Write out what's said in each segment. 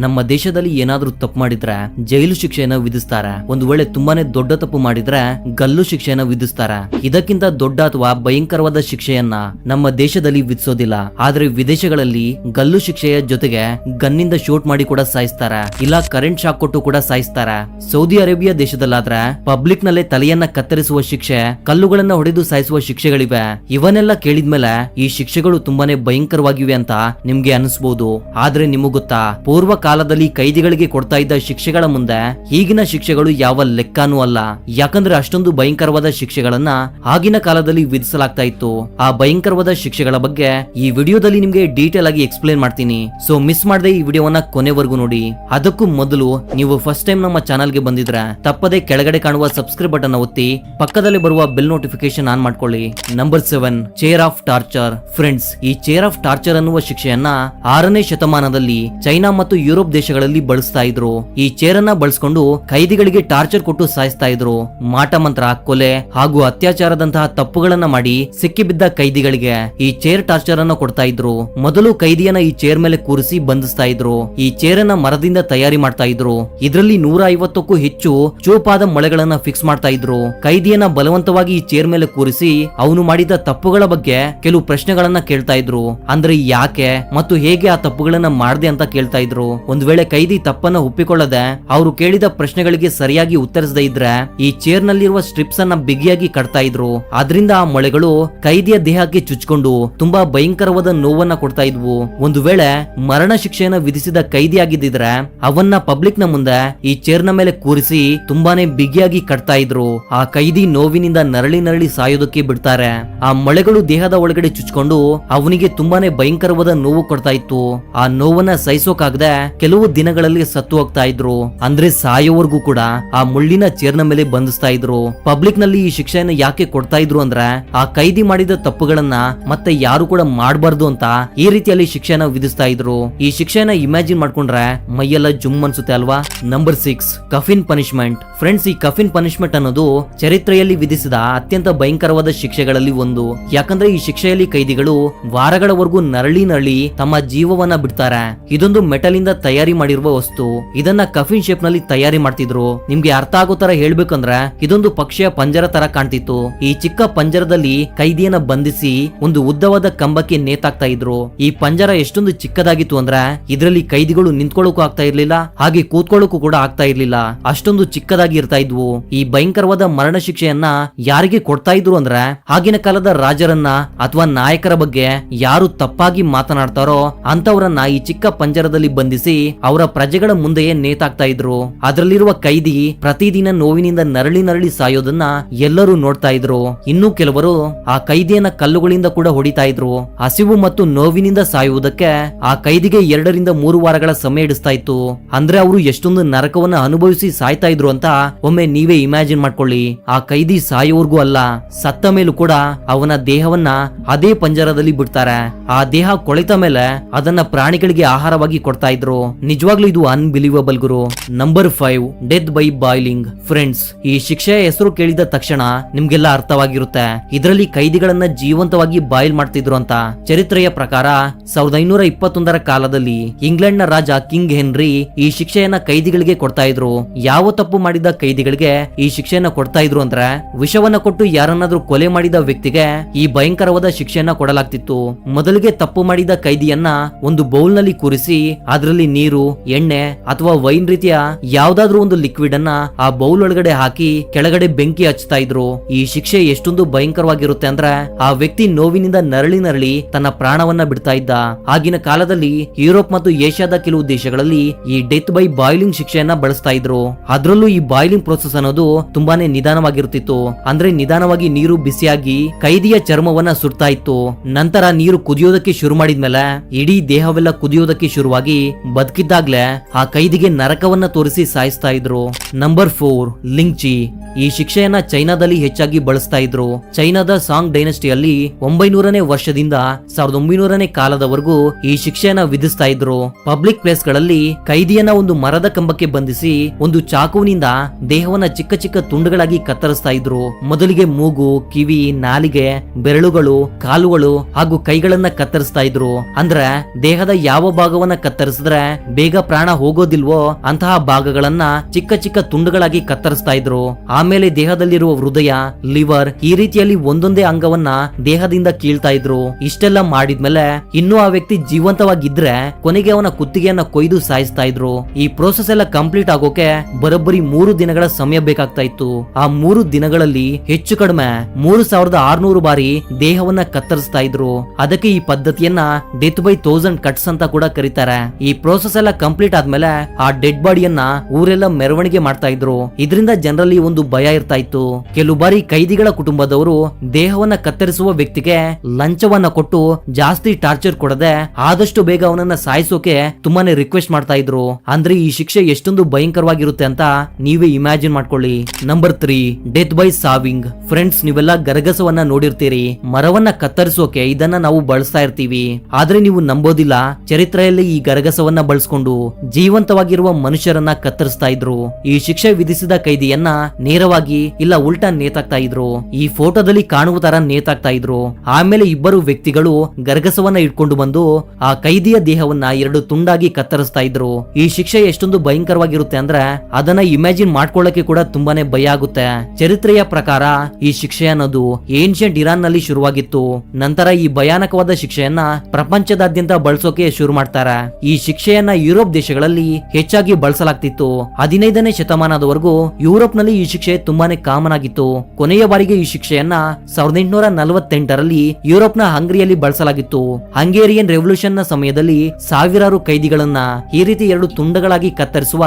ನಮ್ಮ ದೇಶದಲ್ಲಿ ಏನಾದ್ರೂ ತಪ್ಪು ಮಾಡಿದ್ರೆ ಜೈಲು ಶಿಕ್ಷೆಯನ್ನ ವಿಧಿಸ್ತಾರೆ. ಒಂದು ವೇಳೆ ತುಂಬಾನೇ ದೊಡ್ಡ ತಪ್ಪು ಮಾಡಿದ್ರೆ ಗಲ್ಲು ಶಿಕ್ಷೆಯನ್ನ ವಿಧಿಸ್ತಾರೆ. ಇದಕ್ಕಿಂತ ದೊಡ್ಡ ಅಥವಾ ಭಯಂಕರವಾದ ಶಿಕ್ಷೆಯನ್ನ ನಮ್ಮ ದೇಶದಲ್ಲಿ ವಿಧಿಸೋದಿಲ್ಲ. ಆದ್ರೆ ವಿದೇಶಗಳಲ್ಲಿ ಗಲ್ಲು ಶಿಕ್ಷೆಯ ಜೊತೆಗೆ ಗನ್ನಿಂದ ಶೂಟ್ ಮಾಡಿ ಕೂಡ ಸಾಯಿಸ್ತಾರೆ. ಇಲ್ಲ ಕರೆಂಟ್ ಶಾಕ್ ಕೊಟ್ಟು ಕೂಡ ಸಾಯಿಸ್ತಾರೆ. ಸೌದಿ ಅರೇಬಿಯಾ ದೇಶದಲ್ಲಾದ್ರೆ ಪಬ್ಲಿಕ್ ನಲ್ಲೇ ತಲೆಯನ್ನ ಕತ್ತರಿಸುವ ಶಿಕ್ಷೆ, ಕಲ್ಲುಗಳನ್ನ ಹೊಡೆದು ಸಾಯಿಸುವ ಶಿಕ್ಷೆಗಳಿವೆ. ಇವನ್ನೆಲ್ಲ ಕೇಳಿದ್ಮೇಲೆ ಈ ಶಿಕ್ಷೆಗಳು ತುಂಬಾನೇ ಭಯಂಕರವಾಗಿವೆ ಅಂತ ನಿಮ್ಗೆ ಅನಿಸ್ಬೋದು. ಆದ್ರೆ ನಿಮಗ್ ಗೊತ್ತಾ, ಪೂರ್ವ ಕಾಲದಲ್ಲಿ ಕೈದಿಗಳಿಗೆ ಕೊಡ್ತಾ ಇದ್ದ ಶಿಕ್ಷೆಗಳ ಮುಂದೆ ಈಗಿನ ಶಿಕ್ಷೆಗಳು ಯಾವ ಲೆಕ್ಕನೂ ಅಲ್ಲ. ಯಾಕಂದ್ರೆ ಅಷ್ಟೊಂದು ಭಯಂಕರವಾದ ಶಿಕ್ಷೆಗಳನ್ನ ಆಗಿನ ಕಾಲದಲ್ಲಿ ವಿಧಿಸಲಾಗ್ತಾ ಇತ್ತು. ಆ ಭಯಂಕರವಾದ ಶಿಕ್ಷೆಗಳ ಬಗ್ಗೆ ಈ ವಿಡಿಯೋದಲ್ಲಿ ನಿಮ್ಗೆ ಡೀಟೇಲ್ ಆಗಿ ಎಕ್ಸ್ಪ್ಲೇನ್ ಮಾಡ್ತೀನಿ. ಸೊ ಮಿಸ್ ಮಾಡದೆ ಈ ವಿಡಿಯೋವನ್ನ ಕೊನೆವರೆಗೂ ನೋಡಿ. ಅದಕ್ಕೂ ಮೊದಲು ನೀವು ಫಸ್ಟ್ ಟೈಮ್ ನಮ್ಮ ಚಾನಲ್ಗೆ ಬಂದಿದ್ರೆ ತಪ್ಪದೆ ಕೆಳಗಡೆ ಕಾಣುವ ಸಬ್ಸ್ಕ್ರೈಬ್ ಬಟನ್ ಒತ್ತಿ, ಪಕ್ಕದಲ್ಲಿ ಬರುವ ಬೆಲ್ ನೋಟಿಫಿಕೇಶನ್ ಆನ್ ಮಾಡ್ಕೊಳ್ಳಿ. Number seven chair of torture friends ಈ ಚೇರ್ ಆಫ್ ಟಾರ್ಚರ್ ಅನ್ನುವ ಶಿಕ್ಷೆಯನ್ನ ಆರನೇ ಶತಮಾನದಲ್ಲಿ ಚೈನಾ ಮತ್ತು ಯುರೋಪ್ ದೇಶಗಳಲ್ಲಿ ಬಳಸ್ತಾ ಇದ್ರು. ಈ ಚೇರ್ ಅನ್ನ ಬಳಸ್ಕೊಂಡು ಕೈದಿಗಳಿಗೆ ಟಾರ್ಚರ್ ಕೊಟ್ಟು ಸಾಯಿಸ್ತಾ ಇದ್ರು. ಮಾಟ ಮಂತ್ರ, ಕೊಲೆ ಹಾಗೂ ಅತ್ಯಾಚಾರದಂತಹ ತಪ್ಪುಗಳನ್ನ ಮಾಡಿ ಸಿಕ್ಕಿಬಿದ್ದ ಕೈದಿಗಳಿಗೆ ಈ ಚೇರ್ ಟಾರ್ಚರ್ ಅನ್ನ ಕೊಡ್ತಾ ಇದ್ರು. ಮೊದಲು ಕೈದಿಯನ್ನ ಈ ಚೇರ್ ಮೇಲೆ ಕೂರಿಸಿ ಬಂಧಿಸ್ತಾ ಇದ್ರು. ಈ ಚೇರ್ ಅನ್ನ ಮರದಿಂದ ತಯಾರಿ ಮಾಡ್ತಾ ಇದ್ರು. ಇದರಲ್ಲಿ ನೂರ ಐವತ್ತಕ್ಕೂ ಹೆಚ್ಚು ಚೂಪಾದ ಮೊಳೆಗಳನ್ನ ಫಿಕ್ಸ್ ಮಾಡ್ತಾ ಇದ್ರು. ಕೈದಿಯನ್ನ ಬಲವಂತವಾಗಿ ಈ ಚೇರ್ ಮೇಲೆ ಕೂರಿಸಿ ಅವನು ಮಾಡಿದ ತಪ್ಪುಗಳ ಬಗ್ಗೆ ಕೆಲವು ಪ್ರಶ್ನೆಗಳನ್ನ ಕೇಳ್ತಾ ಇದ್ರು. ಅಂದ್ರೆ ಯಾಕೆ ಮತ್ತು ಹೇಗೆ ಆ ತಪ್ಪುಗಳನ್ನ ಮಾಡಿದೆ ಅಂತ ಕೇಳ್ತಾ ಇದ್ರು. ಒಂದ್ ವೇಳೆ ಕೈದಿ ತಪ್ಪನ್ನ ಒಪ್ಪಿಕೊಳ್ಳದೆ ಅವರು ಕೇಳಿದ ಪ್ರಶ್ನೆಗಳಿಗೆ ಸರಿಯಾಗಿ ಉತ್ತರಿಸದೇ ಇದ್ರೆ ಈ ಚೇರ್ ನಲ್ಲಿರುವ ಸ್ಟ್ರಿಪ್ಸ್ ಅನ್ನ ಬಿಗಿಯಾಗಿ ಕಟ್ತಾ ಇದ್ರು. ಅದರಿಂದ ಆ ಮೊಳೆಗಳು ಕೈದಿಯ ದೇಹಕ್ಕೆ ಚುಚ್ಕೊಂಡು ತುಂಬಾ ಭಯಂಕರವಾದ ನೋವನ್ನ ಕೊಡ್ತಾ ಇದ್ವು. ಒಂದು ವೇಳೆ ಮರಣ ಶಿಕ್ಷೆಯನ್ನ ವಿಧಿಸಿದ ಕೈದಿಯಾಗಿದ್ದಿದ್ರೆ ಅವನ್ನ ಪಬ್ಲಿಕ್ನ ಮುಂದೆ ಈ ಚೇರ್ನ ಮೇಲೆ ಕೂರಿಸಿ ತುಂಬಾನೇ ಬಿಗಿಯಾಗಿ ಕಟ್ತಾ ಇದ್ರು. ಆ ಕೈದಿ ನೋವಿನಿಂದ ನರಳಿ ನರಳಿ ಸಾಯೋದಕ್ಕೆ ಬಿಡ್ತಾರೆ. ಆ ಮೊಳೆಗಳು ದೇಹದ ಒಳಗಡೆ ಚುಚ್ಕೊಂಡು ಅವನಿಗೆ ತುಂಬಾನೇ ಭಯಂಕರವಾದ ನೋವು ಕೊಡ್ತಾ ಇತ್ತು. ಆ ನೋವನ್ನ ಸಹಿಸೋಕಾಗದೆ ಕೆಲವು ದಿನಗಳಲ್ಲಿ ಸತ್ತು ಹೋಗ್ತಾ ಇದ್ರು. ಅಂದ್ರೆ ಸಾಯೋವರೆಗೂ ಕೂಡ ಆ ಮುಳ್ಳಿನ ಚೇರ್ನ ಮೇಲೆ ಬಂಧಿಸ್ತಾ ಇದ್ರು. ಪಬ್ಲಿಕ್ನಲ್ಲಿ ಈ ಶಿಕ್ಷೆಯನ್ನು ಯಾಕೆ ಕೊಡ್ತಾ ಇದ್ರು ಅಂದ್ರೆ, ಆ ಕೈದಿ ಮಾಡಿದ ತಪ್ಪುಗಳನ್ನ ಮತ್ತೆ ಯಾರು ಕೂಡ ಮಾಡಬಾರ್ದು ಅಂತ ಈ ರೀತಿಯಲ್ಲಿ ಶಿಕ್ಷೆನ ವಿಧಿಸ್ತಾ ಇದ್ರು. ಈ ಶಿಕ್ಷೆನ ಇಮ್ಯಾಜಿನ್ ಮಾಡ್ಕೊಂಡ್ರೆ ಮೈಯೆಲ್ಲ ಜುಮ್ ಅನ್ಸುತ್ತೆ ಅಲ್ವಾ? Number six coffin punishment friends ಈ ಕಫಿನ್ ಪನಿಷ್ಮೆಂಟ್ ಅನ್ನೋದು ಚರಿತ್ರೆಯಲ್ಲಿ ವಿಧಿಸಿದ ಅತ್ಯಂತ ಭಯಂಕರವಾದ ಶಿಕ್ಷೆಗಳಲ್ಲಿ ಒಂದು. ಯಾಕಂದ್ರೆ ಈ ಶಿಕ್ಷೆಯಲ್ಲಿ ಕೈದಿಗಳು ವಾರಗಳವರೆಗೂ ನರಳಿ ನರಳಿ ತಮ್ಮ ಜೀವವನ್ನ ಬಿಡ್ತಾರೆ. ಇದೊಂದು ಮೆಟಲ್ ಇಂದ ತಯಾರಿ ಮಾಡಿರುವ ವಸ್ತು, ಇದನ್ನ ಕಫಿನ್ ಶೇಪ್ನಲ್ಲಿ ತಯಾರಿ ಮಾಡ್ತಿದ್ರು. ನಿಮ್ಗೆ ಅರ್ಥ ಆಗೋ ತರ ಹೇಳ್ಬೇಕಂದ್ರೆ, ಇದೊಂದು ಪಕ್ಷಿಯ ಪಂಜರ ತರ ಕಾಣ್ತಿತ್ತು. ಈ ಚಿಕ್ಕ ಪಂಜರದಲ್ಲಿ ಕೈದಿಯನ್ನ ಬಂಧಿಸಿ, ಒಂದು ಉದ್ದವಾದ ಕಂಬಕ್ಕೆ ನೇತಾಕ್ತಾ ಇದ್ರು. ಈ ಪಂಜರ ಎಷ್ಟೊಂದು ಚಿಕ್ಕದಾಗಿತ್ತು ಅಂದ್ರೆ, ಇದರಲ್ಲಿ ಕೈದಿಗಳು ನಿಂತ್ಕೊಳ್ಳೋಕು ಆಗ್ತಾ ಇರ್ಲಿಲ್ಲ, ಹಾಗೆ ಕೂತ್ಕೊಳ್ಳೋಕು ಕೂಡ ಆಗ್ತಾ ಇರ್ಲಿಲ್ಲ. ಅಷ್ಟೊಂದು ಚಿಕ್ಕದಾಗಿ ಇರ್ತಾ ಇದ್ವು. ಈ ಭಯಂಕರವಾದ ಮರಣ ಶಿಕ್ಷೆಯನ್ನ ಯಾರಿಗೆ ಕೊಡ್ತಾ ಇದ್ರು ಅಂದ್ರೆ, ಆಗಿನ ಕಾಲದ ರಾಜರನ್ನ ಅಥವಾ ನಾಯಕರ ಬಗ್ಗೆ ಯಾರು ತಪ್ಪಾಗಿ ಮಾತನಾಡ್ತಾರೋ ಅಂತವರನ್ನ ಈ ಚಿಕ್ಕ ಪಂಜರದಲ್ಲಿ ಬಂಧಿಸಿ ಅವರ ಪ್ರಜೆಗಳ ಮುಂದೆಯೇ ನೇತಾಕ್ತಾ ಇದ್ರು. ಅದರಲ್ಲಿರುವ ಕೈದಿ ಪ್ರತಿದಿನ ನೋವಿನಿಂದ ನರಳಿ ನರಳಿ ಸಾಯೋದನ್ನ ಎಲ್ಲರೂ ನೋಡ್ತಾ ಇದ್ರು. ಇನ್ನು ಕೆಲವರು ಆ ಕೈದಿಯನ್ನ ಕಲ್ಲುಗಳಿಂದ ಕೂಡ ಹೊಡಿತಾ ಇದ್ರು. ಹಸಿವು ಮತ್ತು ನೋವಿನಿಂದ ಸಾಯುವುದಕ್ಕೆ ಆ ಕೈದಿಗೆ ಎರಡರಿಂದ ಮೂರು ವಾರಗಳ ಸಮಯ ಇಡಿಸ್ತಾ ಇತ್ತು. ಅಂದ್ರೆ ಅವರು ಎಷ್ಟೊಂದು ನರಕವನ್ನ ಅನುಭವಿಸಿ ಸಾಯ್ತಾ ಇದ್ರು ಅಂತ ಒಮ್ಮೆ ನೀವೇ ಇಮ್ಯಾಜಿನ್ ಮಾಡ್ಕೊಳ್ಳಿ. ಆ ಕೈದಿ ಸಾಯೋವರ್ಗೂ ಅಲ್ಲ, ಸತ್ತ ಮೇಲೂ ಕೂಡ ಅವನ ದೇಹವನ್ನ ಅದೇ ಪಂಜರದಲ್ಲಿ ಬಿಡ್ತಾರೆ. ಆ ದೇಹ ಕೊಳೆತ ಮೇಲೆ ಅದನ್ನ ಪ್ರಾಣಿಗಳಿಗೆ ಆಹಾರವಾಗಿ ಕೊಡ್ತಾ ಇದ್ರು. ನಿಜವಾಗ್ಲೂ ಇದು unbelievable Guru. Number five death by boiling friends ಈ ಶಿಕ್ಷೆಯ ಹೆಸರು ಕೇಳಿದ ತಕ್ಷಣ ನಿಮ್ಗೆಲ್ಲ ಅರ್ಥವಾಗಿರುತ್ತೆ. ಇದರಲ್ಲಿ ಕೈದಿಗಳನ್ನ ಜೀವಂತವಾಗಿ ಬಾಯ್ಲ್ ಮಾಡ್ತಿದ್ರು ಅಂತ. ಚರಿತ್ರೆಯ ಪ್ರಕಾರ, ಸಾವಿರದ ಐನೂರ ಇಪ್ಪತ್ತೊಂದರ ಕಾಲದಲ್ಲಿ ಇಂಗ್ಲೆಂಡ್ನ ರಾಜ ಕಿಂಗ್ ಹೆನ್ರಿ ಈ ಶಿಕ್ಷೆಯನ್ನ ಕೈದಿಗಳಿಗೆ ಕೊಡ್ತಾ ಇದ್ರು. ಯಾವ ತಪ್ಪು ಮಾಡಿದ ಕೈದಿಗಳಿಗೆ ಈ ಶಿಕ್ಷೆಯನ್ನ ಕೊಡ್ತಾ ಇದ್ರು ಅಂದ್ರೆ, ವಿಷವನ್ನ ಕೊಟ್ಟು ಯಾರನ್ನಾದ್ರೂ ಕೊಲೆ ಮಾಡಿದ ವ್ಯಕ್ತಿಗೆ ಈ ಭಯಂಕರವಾದ ಶಿಕ್ಷೆಯನ್ನ ಕೊಡಲಾಗ್ತಿತ್ತು. ಮೊದಲಿಗೆ ತಪ್ಪು ಮಾಡಿದ ಕೈದಿಯನ್ನ ಒಂದು ಬೌಲ್ನಲ್ಲಿ ಕೂರಿಸಿ, ಅದರಲ್ಲಿ ನೀರು, ಎಣ್ಣೆ ಅಥವಾ ವೈನ್ ರೀತಿಯ ಯಾವ್ದಾದ್ರೂ ಒಂದು ಲಿಕ್ವಿಡ್ ಅನ್ನ ಆ ಬೌಲ್ ಒಳಗಡೆ ಹಾಕಿ ಕೆಳಗಡೆ ಬೆಂಕಿ ಹಚ್ತಾ ಇದ್ರು. ಈ ಶಿಕ್ಷೆ ಎಷ್ಟೊಂದು ಭಯಂಕರವಾಗಿರುತ್ತೆ ಅಂದ್ರೆ ಆ ವ್ಯಕ್ತಿ ನೋವಿನಿಂದ ನರಳಿ ನರಳಿ ತನ್ನ ಪ್ರಾಣವನ್ನ ಬಿಡ್ತಾ ಇದ್ದ. ಆಗಿನ ಕಾಲದಲ್ಲಿ ಯುರೋಪ್ ಮತ್ತು ಏಷ್ಯಾದ ಕೆಲವು ದೇಶಗಳಲ್ಲಿ ಈ ಡೆತ್ ಬೈ ಬಾಯ್ಲಿಂಗ್ ಶಿಕ್ಷೆಯನ್ನ ಬಳಸ್ತಾ ಇದ್ರು. ಅದರಲ್ಲೂ ಈ ಬಾಯ್ಲಿಂಗ್ ಪ್ರೋಸೆಸ್ ಅನ್ನೋದು ತುಂಬಾನೇ ನಿಧಾನವಾಗಿರುತ್ತಿತ್ತು ಅಂದ್ರೆ ನಿಧಾನವಾಗಿ ನೀರು ಬಿಸಿಯಾಗಿ ಕೈದಿಯ ಚರ್ಮವನ್ನ ಸುಡ್ತಾ ಇತ್ತು. ನಂತರ ನೀರು ಕುದಿಯೋದಕ್ಕೆ ಶುರು ಮಾಡಿದ್ಮೇಲೆ ಇಡೀ ದೇಹವೆಲ್ಲ ಕುದಿಯೋದಕ್ಕೆ ಶುರುವಾಗಿ ಬದುಕಿದ್ದಾಗ್ಲೇ ಆ ಕೈದಿಗೆ ನರಕವನ್ನ ತೋರಿಸಿ ಸಾಯಿಸ್ತಾ ಇದ್ರು. ನಂಬರ್ ಫೋರ್ ಲಿಂಗ್ಚಿ ಈ ಶಿಕ್ಷೆಯನ್ನ ಚೈನಾದಲ್ಲಿ ಹೆಚ್ಚಾಗಿ ಬಳಸ್ತಾ ಇದ್ರು. ಚೈನಾದ ಸಾಂಗ್ ಡೈನಸ್ಟಿಯಲ್ಲಿ ಒಂಬೈನೂರನೇ ವರ್ಷದಿಂದ ಸಾವಿರದ ಒಂಬೈನೂರನೇ ಕಾಲದವರೆಗೂ ಈ ಶಿಕ್ಷೆಯನ್ನ ವಿಧಿಸ್ತಾ ಇದ್ರು. ಪಬ್ಲಿಕ್ ಪ್ಲೇಸ್ಗಳಲ್ಲಿ ಕೈದಿಯನ್ನ ಒಂದು ಮರದ ಕಂಬಕ್ಕೆ ಬಂಧಿಸಿ ಒಂದು ಚಾಕುವಿನಿಂದ ದೇಹವನ್ನ ಚಿಕ್ಕ ಚಿಕ್ಕ ತುಂಡುಗಳಾಗಿ ಕತ್ತರಿಸ್ತಾ ಇದ್ರು. ಮೊದಲಿಗೆ ಮೂಗು, ಕಿವಿ, ನಾಲಿಗೆ, ಬೆರಳುಗಳು, ಕಾಲುಗಳು ಹಾಗೂ ಕೈಗಳನ್ನ ಕತ್ತರಿಸ್ತಾ ಇದ್ರು. ಅಂದ್ರೆ ದೇಹದ ಯಾವ ಭಾಗವನ್ನ ಕತ್ತರಿಸಿದ್ರೆ ಬೇಗ ಪ್ರಾಣ ಹೋಗೋದಿಲ್ವೋ ಅಂತಹ ಭಾಗಗಳನ್ನ ಚಿಕ್ಕ ಚಿಕ್ಕ ತುಂಡುಗಳಾಗಿ ಕತ್ತರಿಸ್ತಾ ಇದ್ರು. ಆಮೇಲೆ ದೇಹದಲ್ಲಿರುವ ಹೃದಯ, ಲಿವರ್ ಈ ರೀತಿಯಲ್ಲಿ ಒಂದೊಂದೇ ಅಂಗವನ್ನ ದೇಹದಿಂದ ಕೀಳ್ತಾ ಇದ್ರು. ಇಷ್ಟೆಲ್ಲ ಮಾಡಿದ್ಮೇಲೆ ಇನ್ನೂ ಆ ವ್ಯಕ್ತಿ ಜೀವಂತವಾಗಿದ್ರೆ ಕೊನೆಗೆ ಅವನ ಕುತ್ತಿಗೆಯನ್ನ ಕೊಯ್ದು ಸಾಯಿಸ್ತಾ ಇದ್ರು. ಈ ಪ್ರೋಸೆಸ್ ಎಲ್ಲ ಕಂಪ್ಲೀಟ್ ಆಗೋಕೆ ಬರೋಬ್ಬರಿ ಮೂರು ದಿನಗಳ ಸಮಯ ಬೇಕಾಗ್ತಾ ಇತ್ತು. ಆ ಮೂರು ದಿನಗಳಲ್ಲಿ ಹೆಚ್ಚು ಕಡಿಮೆ ಮೂರು ಸಾವಿರದ ಆರ್ನೂರು ಬಾರಿ ದೇಹವನ್ನ ಕತ್ತರಿಸ್ತಾ ಇದ್ರು. ಅದಕ್ಕೆ ಈ ಪದ್ಧತಿಯನ್ನ ಡೆತ್ ಬೈ ತೌಸಂಡ್ ಕಟ್ಸ್ ಅಂತ ಕೂಡ ಕರೀತಾರೆ. ಈ ಪ್ರೋಸೆಸ್ ಎಲ್ಲ ಕಂಪ್ಲೀಟ್ ಆದ್ಮೇಲೆ ಆ ಡೆಡ್ ಬಾಡಿಯನ್ನ ಊರೆಲ್ಲ ಮೆರವಣಿಗೆ ಮಾಡ್ತಾ ಇದ್ರು. ಇದರಿಂದ ಜನರಲ್ಲಿ ಒಂದು ಭಯ ಇರ್ತಾ ಇತ್ತು. ಕೆಲವು ಬಾರಿ ಕೈದಿಗಳ ಕುಟುಂಬದವರು ದೇಹವನ್ನ ಕತ್ತರಿಸುವ ವ್ಯಕ್ತಿಗೆ ಲಂಚವನ್ನ ಕೊಟ್ಟು ಜಾಸ್ತಿ ಟಾರ್ಚರ್ ಕೊಡದೆ ಆದಷ್ಟು ಬೇಗ ಅವನನ್ನ ಸಾಯಿಸೋಕೆ ತುಂಬಾನೇ ರಿಕ್ವೆಸ್ಟ್ ಮಾಡ್ತಾ ಇದ್ರು. ಅಂದ್ರೆ ಈ ಶಿಕ್ಷೆ ಎಷ್ಟೊಂದು ಭಯಂಕರವಾಗಿರುತ್ತೆ ಅಂತ ನೀವೇ ಇಮ್ಯಾಜಿನ್ ಮಾಡ್ಕೊಳ್ಳಿ. Number three death by sawing friends ನೀವೆಲ್ಲ ಗರಗಸವನ್ನ ನೋಡಿರ್ತೀರಿ. ಮರವನ್ನ ಕತ್ತರಿಸೋಕೆ ಇದನ್ನ ನಾವು ಬಳಸ್ತಾ ಇರ್ತೀವಿ. ಆದ್ರೆ ನೀವು ನಂಬೋದಿಲ್ಲ. ಚರಿತ್ರೆಯಲ್ಲಿ ಈ ಗರಗಸವನ್ನ ಬಳಸ್ಕೊಂಡು ಜೀವಂತವಾಗಿರುವ ಮನುಷ್ಯರನ್ನ ಕತ್ತರಿಸ್ತಾ ಇದ್ರು. ಈ ಶಿಕ್ಷೆ ವಿಧಿಸಿದ ಕೈದಿಯನ್ನ ನೇರವಾಗಿ ಇಲ್ಲ ಉಲ್ಟಾ ನೇತಾಕ್ತಾ ಇದ್ರು. ಈ ಫೋಟೋದಲ್ಲಿ ಕಾಣುವ ತರ ನೇತಾಕ್ತಾ ಇದ್ರು. ಆಮೇಲೆ ಇಬ್ಬರು ವ್ಯಕ್ತಿಗಳು ಗರಗಸವನ್ನ ಇಟ್ಕೊಂಡು ಬಂದು ಆ ಕೈದಿಯ ದೇಹವನ್ನ ಎರಡು ತುಂಡಾಗಿ ಕತ್ತರಿಸ್ತಾ ಇದ್ರು. ಈ ಶಿಕ್ಷೆ ಎಷ್ಟೊಂದು ಭಯಂಕರವಾಗಿರುತ್ತೆ ಅಂದ್ರೆ ಅದನ್ನ ಇಮ್ಯಾಜಿನ್ ಮಾಡ್ಕೊಳ್ಳಕ್ಕೆ ಕೂಡ ತುಂಬಾನೇ ಭಯ ಆಗುತ್ತೆ. ಚರಿತ್ರೆಯ ಪ್ರಕಾರ ಈ ಶಿಕ್ಷೆ ಅನ್ನೋದು ಏನ್ಷಿಯಂಟ್ ಇರಾನ್ನಲ್ಲಿ ಶುರುವಾಗಿತ್ತು. ನಂತರ ಈ ಭಯಾನಕವಾದ ಶಿಕ್ಷೆಯನ್ನ ಪ್ರಪಂಚದಾದ್ಯಂತ ಬಳಸೋಕೆ ಶುರು ಮಾಡ್ತಾರೆ. ಈ ಶಿಕ್ಷೆಯನ್ನ ಯುರೋಪ್ ದೇಶಗಳಲ್ಲಿ ಹೆಚ್ಚಾಗಿ ಬಳಸಲಾಗ್ತಿತ್ತು. ಹದಿನೈದನೇ ಶತಮಾನದವರೆಗೂ ಯುರೋಪ್ನಲ್ಲಿ ಈ ಶಿಕ್ಷೆ ತುಂಬಾನೇ ಕಾಮನ್ ಆಗಿತ್ತು. ಕೊನೆಯ ಬಾರಿಗೆ ಈ ಶಿಕ್ಷೆಯನ್ನ ಸಾವಿರದ ಎಂಟುನೂರ ನಲವತ್ತೆಂಟರಲ್ಲಿ ಯುರೋಪ್ನ ಹಂಗರಿಯಲ್ಲಿ ಬಳಸಲಾಗಿತ್ತು. ಹಂಗೇರಿಯನ್ ರೆವಲ್ಯೂಷನ್ನ ಸಮಯದಲ್ಲಿ ಸಾವಿರಾರು ಕೈದಿಗಳನ್ನ ಈ ರೀತಿ ಎರಡು ತುಂಡಗಳಾಗಿ ಕತ್ತರಿಸುವ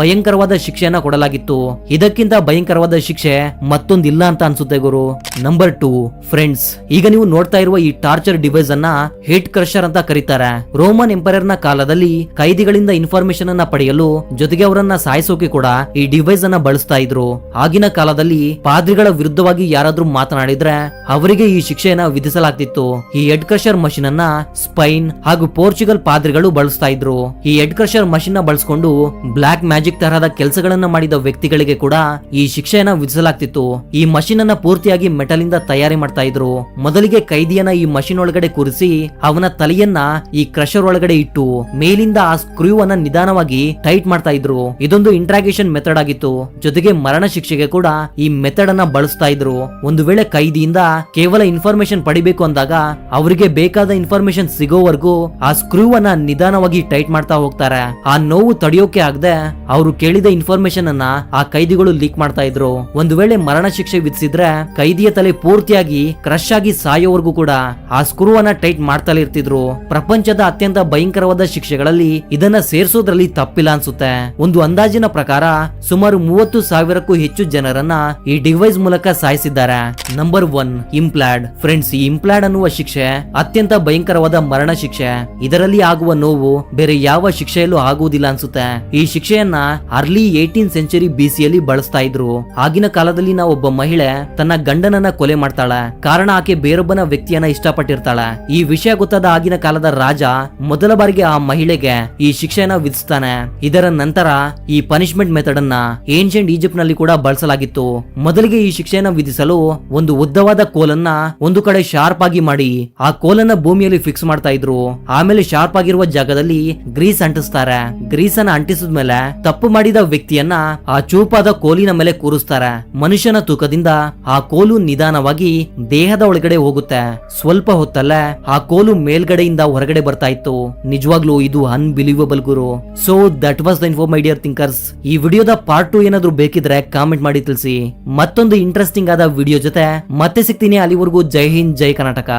ಭಯಂಕರವಾದ ಶಿಕ್ಷೆಯನ್ನ ಕೊಡಲಾಗಿತ್ತು. ಇದಕ್ಕಿಂತ ಭಯಂಕರವಾದ ಶಿಕ್ಷೆ ಮತ್ತೊಂದಿಲ್ಲ ಅಂತ ಅನ್ಸುತ್ತೆ ಗುರು. ನಂಬರ್ ಟೂ ಫ್ರೆಂಡ್ಸ್ ಈಗ ನೀವು ನೋಡ್ತಾ ಇರುವ ಈ ಟಾರ್ಚರ್ ಡಿವೈಸ್ ಅನ್ನ ಹೇಟ್ ಕ್ರಷರ್ ಅಂತ ಕರೀತಾರೆ. ರೋಮನ್ ಎಂಪೈರ್ನ ಕಾಲದಲ್ಲಿ ಕೈದಿಗಳಿಂದ ಇನ್ಫಾರ್ಮೇಶನ್ ಅನ್ನ ಪಡೆಯಲು ಜೊತೆಗೆ ಅವರನ್ನ ಸಾಯಿಸೋಕೆ ಕೂಡ ಈ ಡಿವೈಸ್ ಅನ್ನ ಬಳಸ್ತಾ ಇದ್ರು. ಆಗಿನ ಕಾಲದಲ್ಲಿ ಪಾದ್ರಿಗಳ ವಿರುದ್ಧವಾಗಿ ಯಾರಾದ್ರೂ ಮಾತನಾಡಿದ್ರೆ ಅವರಿಗೆ ಈ ಶಿಕ್ಷೆಯನ್ನ ವಿಧಿಸಲಾಗ್ತಿತ್ತು. ಈ ಹೆಡ್ ಕ್ರಷರ್ ಮಷಿನ್ ಅನ್ನ ಸ್ಪೈನ್ ಹಾಗೂ ಪೋರ್ಚುಗಲ್ ಪಾದ್ರಿಗಳು ಬಳಸ್ತಾ ಇದ್ರು. ಈ ಹೆಡ್ ಕ್ರಷರ್ ಮಷಿನ್ನ ಬಳಸ್ಕೊಂಡು ಬ್ಲಾಕ್ ಮ್ಯಾಜಿಕ್ ತರಹದ ಕೆಲಸಗಳನ್ನ ಮಾಡಿದ ವ್ಯಕ್ತಿಗಳಿಗೆ ಕೂಡ ಈ ಶಿಕ್ಷೆಯನ್ನ ವಿಧಿಸಲಾಗ್ತಿತ್ತು. ಈ ಮಷಿನ್ ಅನ್ನ ಪೂರ್ತಿಯಾಗಿ ಮೆಟಲ್ ಇಂದ ತಯಾರಿ ಮಾಡ್ತಾ ಇದ್ರು. ಮೊದಲಿಗೆ ಕೈದಿಯನ್ನ ಈ ಮಷಿನ್ ಒಳಗಡೆ ಕೂರಿಸಿ ಅವನ ತಲೆಯನ್ನ ಈ ಕ್ರಷರ್ ಒಳಗಡೆ ಇಟ್ಟು ಮೇಲಿಂದ ಆ ಸ್ಕ್ರೂ ಅನ್ನ ನಿಧಾನವಾಗಿ ಟೈಟ್ ಮಾಡ್ತಾ ಇದ್ರು. ಇದೊಂದು ಇಂಟ್ರಾಗೇಷನ್ ಮೆಥಡ್ ಆಗಿತ್ತು. ಜೊತೆಗೆ ಮರಣ ಶಿಕ್ಷೆಗೆ ಕೂಡ ಈ ಮೆಥಡ್ ಅನ್ನ ಬಳಸ್ತಾ ಇದ್ರು. ಒಂದು ವೇಳೆ ಕೈದಿಯಿಂದ ಕೇವಲ ಇನ್ಫಾರ್ಮೇಶನ್ ಪಡಿಬೇಕು ಅಂದಾಗ ಅವರಿಗೆ ಬೇಕಾದ ಇನ್ಫಾರ್ಮೇಶನ್ ಸಿಗೋವರೆಗೂ ಆ ಸ್ಕ್ರೂ ಅನ್ನ ನಿಧಾನವಾಗಿ ಟೈಟ್ ಮಾಡ್ತಾ ಹೋಗ್ತಾರೆ. ಆ ನೋವು ತಡೆಯೋಕೆ ಆಗದೆ ಅವರು ಕೇಳಿದ ಇನ್ಫಾರ್ಮೇಶನ್ ಅನ್ನ ಆ ಕೈದಿಗಳು ಲೀಕ್ ಮಾಡ್ತಾ ಇದ್ರು. ಒಂದು ವೇಳೆ ಮರಣ ಶಿಕ್ಷೆ ವಿಧಿಸಿದ್ರೆ ಕೈದಿಯ ತಲೆ ಪೂರ್ತಿಯಾಗಿ ಕ್ರಶ್ ಆಗಿ ಸಾಯೋವರೆಗೂ ಕೂಡ ಆ ಸ್ಕ್ರೂ ಅನ್ನ ಟೈಟ್ ಮಾಡ್ತಲೇ ಇರ್ತಿದ್ರು. ಪ್ರಪಂಚದ ಅತ್ಯಂತ ಭಯಂಕರವಾದ ಶಿಕ್ಷೆಗಳಲ್ಲಿ ಇದನ್ನ ಸೇರಿಸೋದ್ರಲ್ಲಿ ತಪ್ಪಿಲ್ಲ ಅನ್ಸುತ್ತೆ. ಒಂದು ಅಂದಾಜಿನ ಪ್ರಕಾರ ಸುಮಾರು ಮೂವತ್ತು ಸಾವಿರಕ್ಕೂ ಹೆಚ್ಚು ಜನರನ್ನ ಈ ಡಿವೈಸ್ ಮೂಲಕ ಸಾಯಿಸಿದ್ದಾರೆ. ನಂಬರ್ ಒನ್ ಇಂಪ್ಲಾಡ್ ಫ್ರೆಂಡ್ಸ್ ಈ ಇಂಪ್ಲಾಡ್ ಅನ್ನುವ ಶಿಕ್ಷೆ ಅತ್ಯಂತ ಭಯಂಕರವಾದ ಮರಣ ಶಿಕ್ಷೆ. ಇದರಲ್ಲಿ ಆಗುವ ನೋವು ಬೇರೆ ಯಾವ ಶಿಕ್ಷೆಯಲ್ಲೂ ಆಗುವುದಿಲ್ಲ ಅನ್ಸುತ್ತೆ. ಈ ಶಿಕ್ಷೆಯನ್ನ ಅರ್ಲಿ ಏಟೀನ್ ಸೆಂಚುರಿ ಬಿಸಿಯಲ್ಲಿ ಬಳಸ್ತಾ ಇದ್ರು. ಆಗಿನ ಕಾಲದಲ್ಲಿ ನಾವು ಒಬ್ಬ ಮಹಿಳೆ ತನ್ನ ಗಂಡನನ್ನ ಕೊಲೆ ಮಾಡ್ತಾಳೆ. ಕಾರಣ ಆಕೆ ಬೇರೊಬ್ಬನ ವ್ಯಕ್ತಿಯನ್ನ ಇಷ್ಟಪಟ್ಟಿರ್ತಾಳೆ. ಈ ವಿಷಯ ಗೊತ್ತಾದ ಆಗಿನ ಕಾಲದ ರಾಜ ಮೊದಲ ಬಾರಿಗೆ ಆ ಮಹಿಳೆಗೆ ಈ ಶಿಕ್ಷೆಯನ್ನ ವಿಧಿಸ್ತಾನೆ. ಇದರ ನಂತರ ಈ ಪನಿಷ್ಮೆಂಟ್ ಮೆಥಡ್ ಅನ್ನ ಏನ್ಷಿಯಂಟ್ ಈಜಿಪ್ಟ್ನಲ್ಲಿ ಕೂಡ ಬಳಸಲಾಗಿತ್ತು. ಮೊದಲಿಗೆ ಈ ಶಿಕ್ಷೆಯನ್ನ ವಿಧಿಸಲು ಒಂದು ಉದ್ದವಾದ ಕೋಲನ್ನ ಒಂದು ಕಡೆ ಶಾರ್ಪ್ ಆಗಿ ಮಾಡಿ, ಆ ಕೋಲನ್ನ ಭೂಮಿಯಲ್ಲಿ ಫಿಕ್ಸ್ ಮಾಡ್ತಾ ಇದ್ರು. ಆಮೇಲೆ ಶಾರ್ಪ್ ಆಗಿರುವ ಜಾಗದಲ್ಲಿ ಗ್ರೀಸ್ ಅಂಟಿಸ್ತಾರೆ. ಗ್ರೀಸ್ ಅನ್ನ ಅಂಟಿಸಿದ ಮೇಲೆ ತಪ್ಪು ಮಾಡಿದ ವ್ಯಕ್ತಿಯನ್ನ ಆ ಚೂಪಾದ ಕೋಲಿನ ಮೇಲೆ ಕೂರಿಸ್ತಾರೆ. ಮನುಷ್ಯನ ತೂಕದಿಂದ ಆ ಕೋಲು ನಿಧಾನವಾಗಿ ದೇಹದ ಒಳಗಡೆ ಹೋಗುತ್ತೆ. ಸ್ವಲ್ಪ ಹೊತ್ತಲ್ಲೇ ಆ ಕೋಲು ಮೇಲ್ಗಡೆಯಿಂದ ಹೊರಗಡೆ ಬರ್ತಾ ಇತ್ತು. ನಿಜವಾಗ್ಲೂ ಇದು unbelievable Guru. So that was the info my dear thinkers ಈ ವಿಡಿಯೋದ ಪಾರ್ಟ್ ಟು ಏನಾದ್ರು ಬೇಕಿದ್ರೆ ಕಾಮೆಂಟ್ ಮಾಡಿ ತಿಳಿಸಿ. ಮತ್ತೊಂದು ಇಂಟ್ರೆಸ್ಟಿಂಗ್ ಆದ ವಿಡಿಯೋ ಜೊತೆ ಮತ್ತೆ ಸಿಗ್ತೀನಿ ಅಲ್ಲಿವರೆಗೂ. ಜೈ ಹಿಂದ್, ಜೈ ಕರ್ನಾಟಕ.